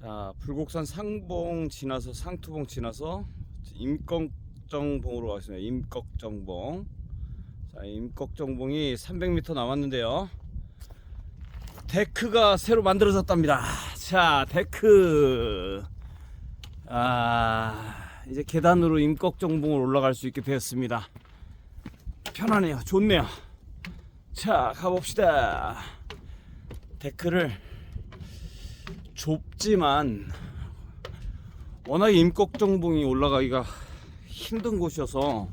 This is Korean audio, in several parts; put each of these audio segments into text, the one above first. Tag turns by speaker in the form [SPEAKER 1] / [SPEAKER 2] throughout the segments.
[SPEAKER 1] 자, 불곡산 상봉 지나서 상투봉 지나서 임꺽정봉으로 가겠습니다. 임꺽정봉. 자, 임꺽정봉이 300m 남았는데요. 데크가 새로 만들어졌답니다. 자, 데크. 아, 이제 계단으로 임꺽정봉을 올라갈 수 있게 되었습니다. 편하네요. 좋네요. 자, 가봅시다. 데크를 좁지만 워낙 임꺽정봉이 올라가기가 힘든 곳이어서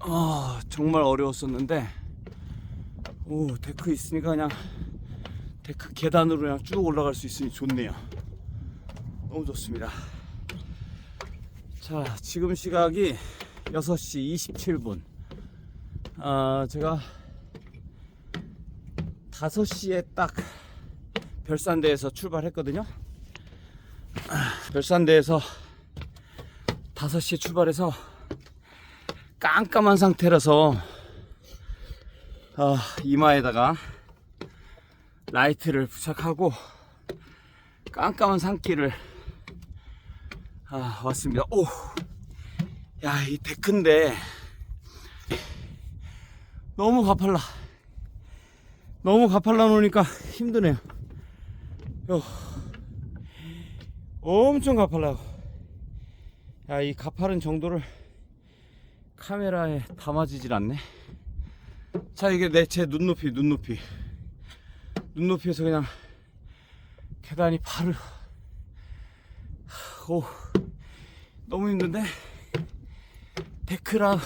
[SPEAKER 1] 아 정말 어려웠었는데 오 데크 있으니까 그냥 데크 계단으로 그냥 쭉 올라갈 수 있으니 좋네요. 너무 좋습니다. 자 지금 시각이 6시 27분. 아 제가 5시에 딱 별산대에서 출발했거든요. 아, 별산대에서 5시에 출발해서 깜깜한 상태라서 아, 이마에다가 라이트를 부착하고 깜깜한 산길을 아, 왔습니다. 오, 야, 이 데크인데 너무 가팔라. 너무 가팔라 놓으니까 힘드네요. 요. 엄청 가팔라요. 야, 이 가파른 정도를 카메라에 담아지질 않네. 자, 이게 내 제 눈높이, 눈높이. 눈높이에서 그냥 계단이 바로. 오, 너무 힘든데? 데크라서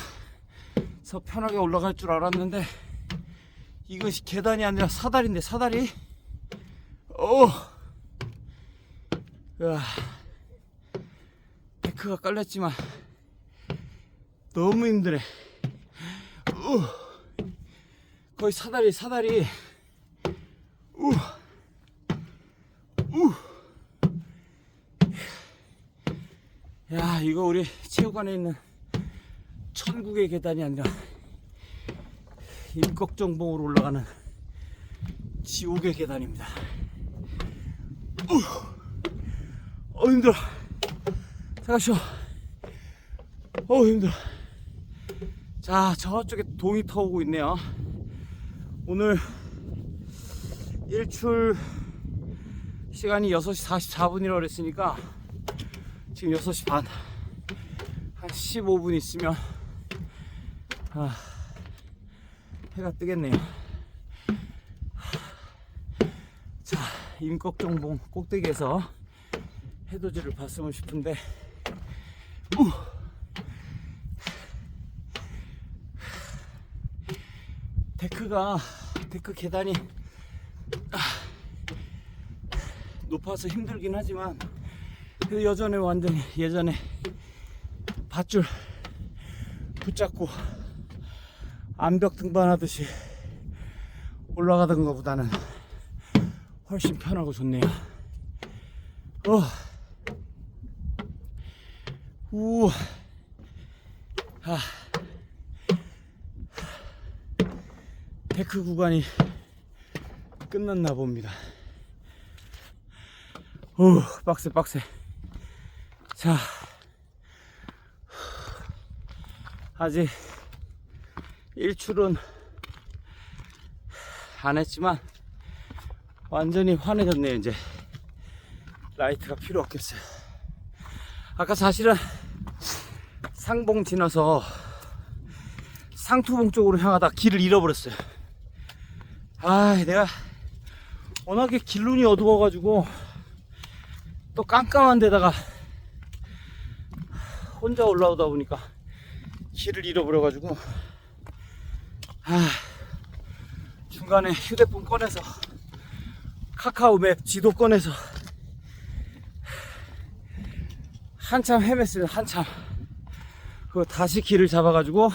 [SPEAKER 1] 편하게 올라갈 줄 알았는데, 이것이 계단이 아니라 사다리인데, 사다리? 오! 으아. 데크가 깔렸지만 너무 힘드네. 우. 거의 사다리 사다리. 우. 우. 야 이거 우리 체육관에 있는 천국의 계단이 아니라 임꺽정봉으로 올라가는 지옥의 계단입니다. 어 힘들어. 잠깐 쉬어. 어 힘들어. 자 저쪽에 동이 터오고 있네요. 오늘 일출 시간이 6시 44분이라고 그랬으니까 지금 6시 반. 한 15분 있으면 아, 해가 뜨겠네요 자 임꺽정봉 꼭대기에서 해돋이를 봤으면 싶은데 우. 데크가 데크 계단이 아, 높아서 힘들긴 하지만 그래도 여전히 완전히 예전에 밧줄 붙잡고 암벽 등반하듯이 올라가던 것보다는 훨씬 편하고 좋네요. 어. 우. 아. 데크 구간이 끝났나 봅니다. 오, 빡세, 빡세. 자. 아직 일출은 안 했지만 완전히 환해졌네요 이제. 라이트가 필요 없겠어요. 아까 사실은 상봉 지나서 상투봉 쪽으로 향하다 길을 잃어버렸어요. 아 내가 워낙에 길눈이 어두워가지고 또 깜깜한 데다가 혼자 올라오다 보니까 길을 잃어버려가지고 아 중간에 휴대폰 꺼내서 카카오맵 지도 꺼내서 한참 헤맸어요 한참 그 다시 길을 잡아가지고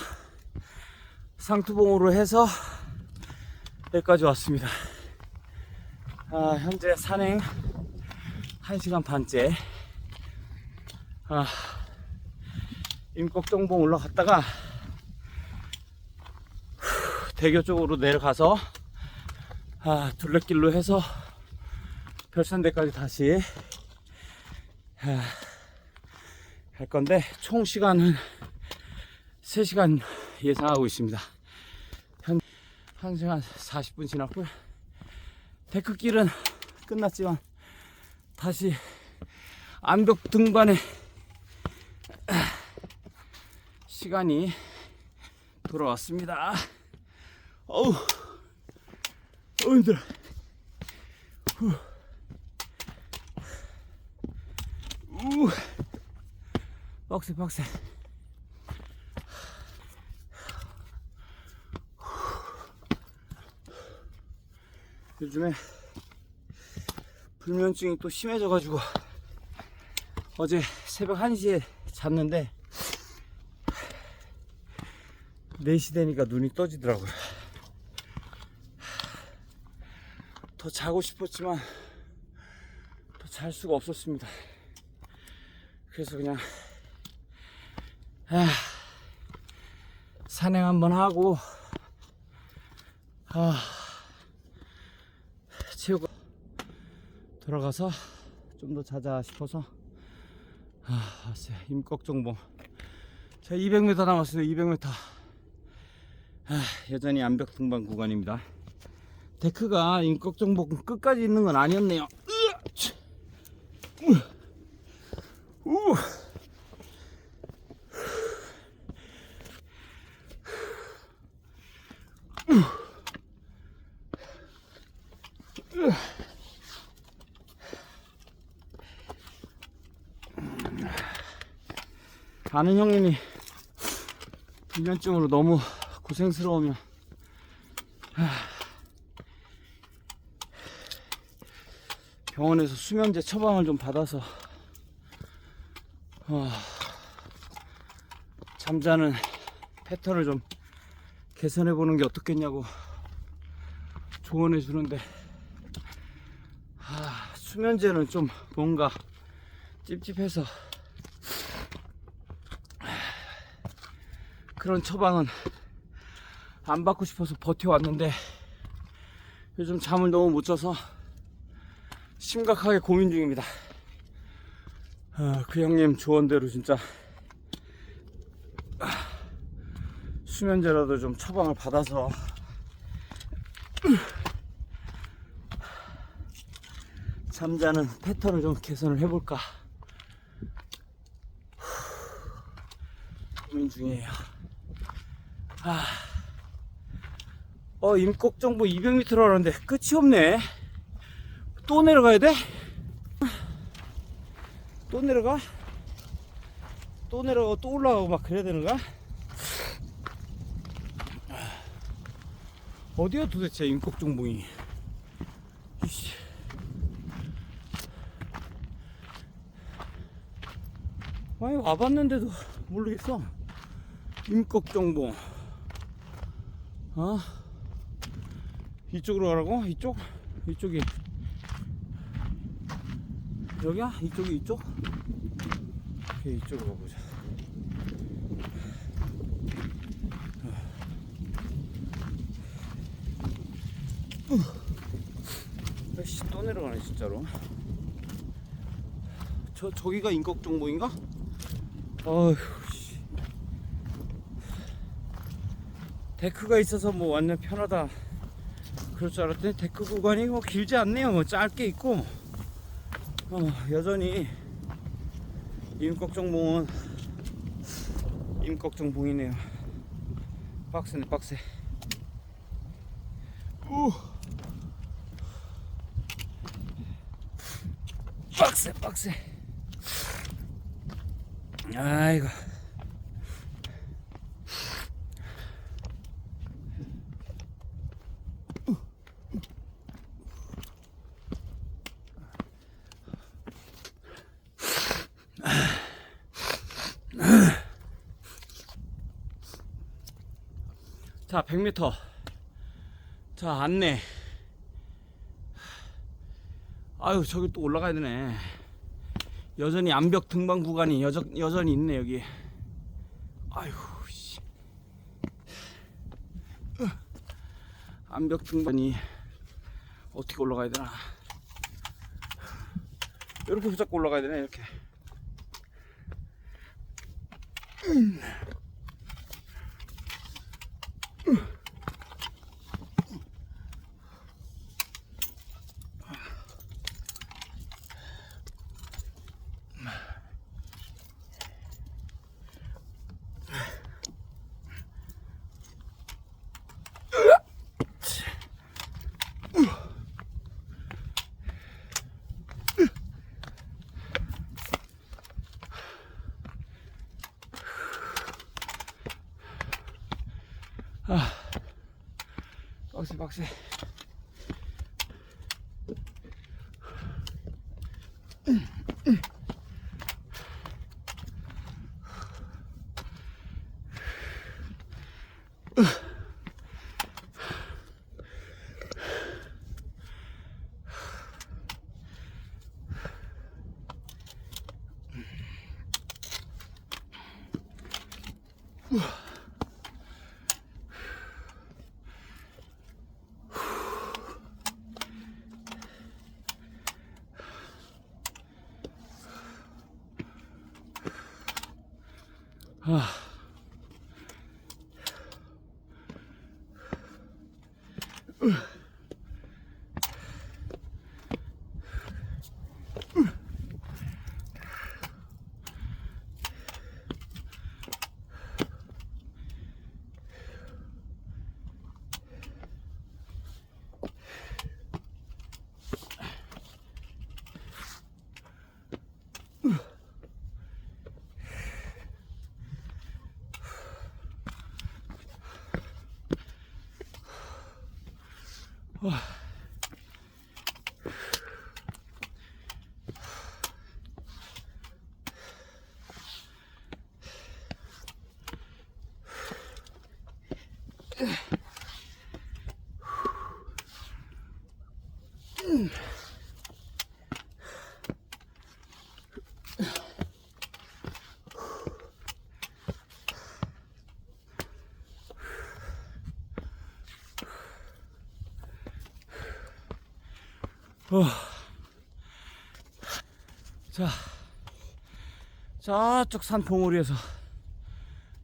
[SPEAKER 1] 상투봉으로 해서 여기까지 왔습니다. 아, 현재 산행 1시간 반째. 아, 임꺽정봉 올라갔다가 후, 대교 쪽으로 내려가서 아, 둘레길로 해서 별산대까지 다시 하, 할 건데 총 시간은 3시간 예상하고 있습니다. 현 1시간 40분 지났고요. 데크길은 끝났지만 다시 암벽 등반에 시간이 돌아왔습니다. 어우, 어우 힘들어. 후. 우, 빡세 빡세. 요즘에 불면증이 또 심해져가지고 어제 새벽 1시에 잤는데 4시 되니까 눈이 떠지더라고요. 더 자고 싶었지만 더 잘 수가 없었습니다. 그래서 그냥 아, 산행 한번 하고 아, 체육 돌아가서 좀 더 자자 싶어서 아, 왔어요. 임꺽정봉. 자, 200m 남았어요. 200m. 아, 여전히 암벽 등반 구간입니다. 데크가 임꺽정봉 끝까지 있는 건 아니었네요. 으아! 치! 우! 우! 아는 형님이 불면증으로 너무 고생스러우면 하, 병원에서 수면제 처방을 좀 받아서 어, 잠자는 패턴을 좀 개선해 보는 게 어떻겠냐고 조언해 주는데 하, 수면제는 좀 뭔가 찝찝해서 그런 처방은 안 받고 싶어서 버텨왔는데 요즘 잠을 너무 못 자서 심각하게 고민 중입니다. 어, 그 형님 조언대로 진짜 아, 수면제라도 좀 처방을 받아서 잠자는 패턴을 좀 개선을 해볼까 고민 중이에요. 아, 어 임꺽정보 200m라는데 끝이 없네. 또 내려가야 돼? 또 내려가? 또 내려가고 또 올라가고 막 그래야 되는 거야? 어디야 도대체 임꺽정봉이? 이씨. 아니 와봤는데도 모르겠어. 임꺽정봉. 어? 이쪽으로 가라고? 이쪽? 이쪽이 여기야? 이쪽이 이쪽? 오케이 이쪽으로 가보자 아이씨 또 내려가네 진짜로 저 저기가 인걱정보인가? 어휴 씨. 데크가 있어서 뭐 완전 편하다. 그럴 줄 알았더니 데크 구간이 뭐 길지 않네요. 뭐 짧게 있고. 어, 여전히 임꺽정봉은 임꺽정봉이네요. 빡세네 빡세 우! 빡세 빡세 아이고 자 100m 자 안내. 아유 저기 또 올라가야 되네. 여전히 암벽 등반 구간이 여저, 여전히 있네 여기. 아유 씨. 암벽 등반이 어떻게 올라가야 되나. 이렇게 붙잡고 올라가야 되네 이렇게 빡세 빡 세자 저쪽 산 봉우리에서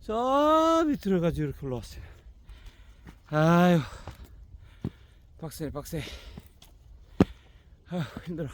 [SPEAKER 1] 저 밑으로 가지고 이렇게 올라왔어요 아유 빡세 빡세. 아유 힘들어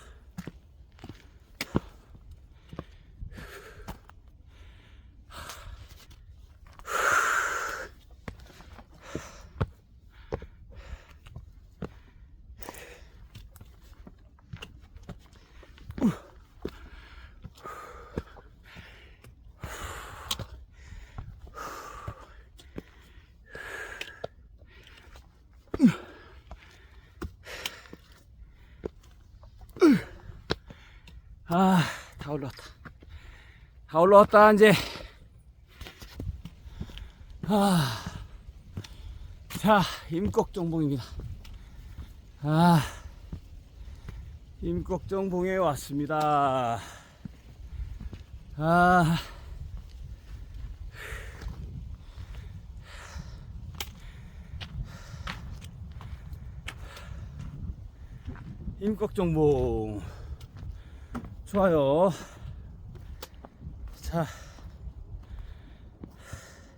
[SPEAKER 1] 아, 다 올라왔다. 다 올라왔다, 이제. 아. 자, 임꺽정봉입니다. 아. 임꺽정봉에 왔습니다. 아. 임꺽정봉. 좋아요. 자,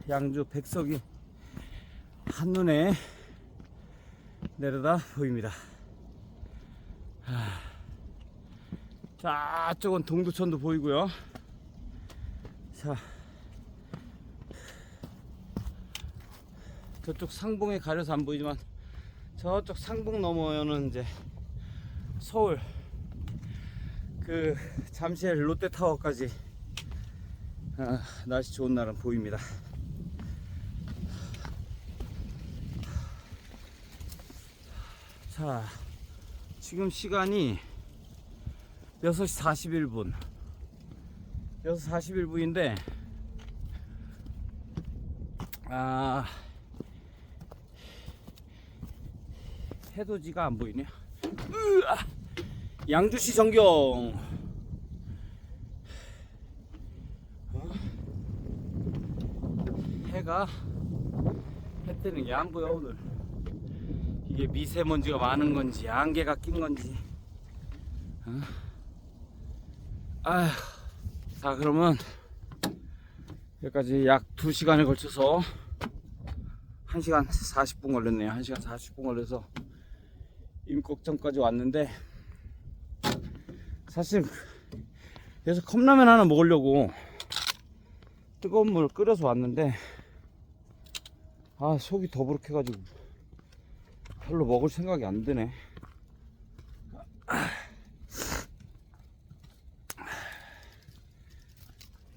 [SPEAKER 1] 양주 백석이 한눈에 내려다 보입니다. 아, 자, 저건 동두천도 보이고요. 자, 저쪽 상봉에 가려서 안 보이지만 저쪽 상봉 너머에는 이제 서울 그 잠실 롯데타워까지 아, 날씨 좋은 날은 보입니다. 자, 지금 시간이 6시 41분. 6시 41분인데, 아, 해돋이가 안 보이네. 으아! 양주시 전경. 어? 해가 해 뜨는 게 안 보여 오늘. 이게 미세먼지가 많은 건지 안개가 낀 건지. 어? 아휴. 자, 그러면 여기까지 약 2시간에 걸쳐서 1시간 40분 걸렸네요. 1시간 40분 걸려서 임꺽정까지 왔는데 사실 그래서 컵라면 하나 먹으려고 뜨거운 물 끓여서 왔는데 아 속이 더부룩해가지고 별로 먹을 생각이 안 드네.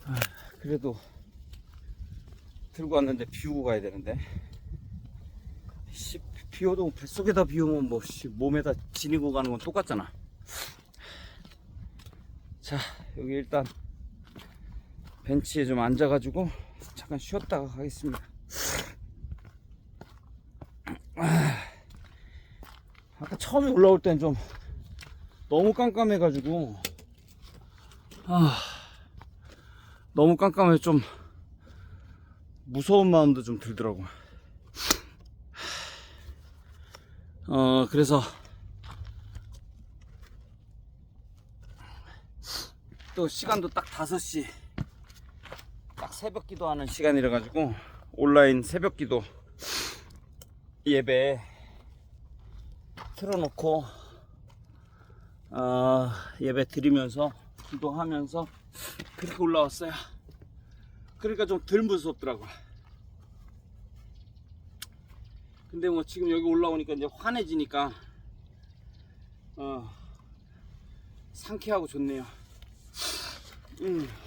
[SPEAKER 1] 아, 그래도 들고 왔는데 비우고 가야 되는데. 씨, 비워도 뱃속에다 비우면 뭐 씨, 몸에다 지니고 가는 건 똑같잖아 자 여기 일단 벤치에 좀 앉아가지고 잠깐 쉬었다가 가겠습니다. 아, 아까 처음에 올라올 땐 좀 너무 깜깜해가지고 아 너무 깜깜해 좀 무서운 마음도 좀 들더라고 어 그래서 또 시간도 딱 5시 딱 새벽 기도하는 시간이라 가지고 온라인 새벽 기도 예배 틀어놓고 어, 예배 드리면서 기도하면서 그렇게 올라왔어요. 그러니까 좀 덜 무섭더라고. 근데 뭐 지금 여기 올라오니까 이제 환해지니까 어 상쾌하고 좋네요. 음.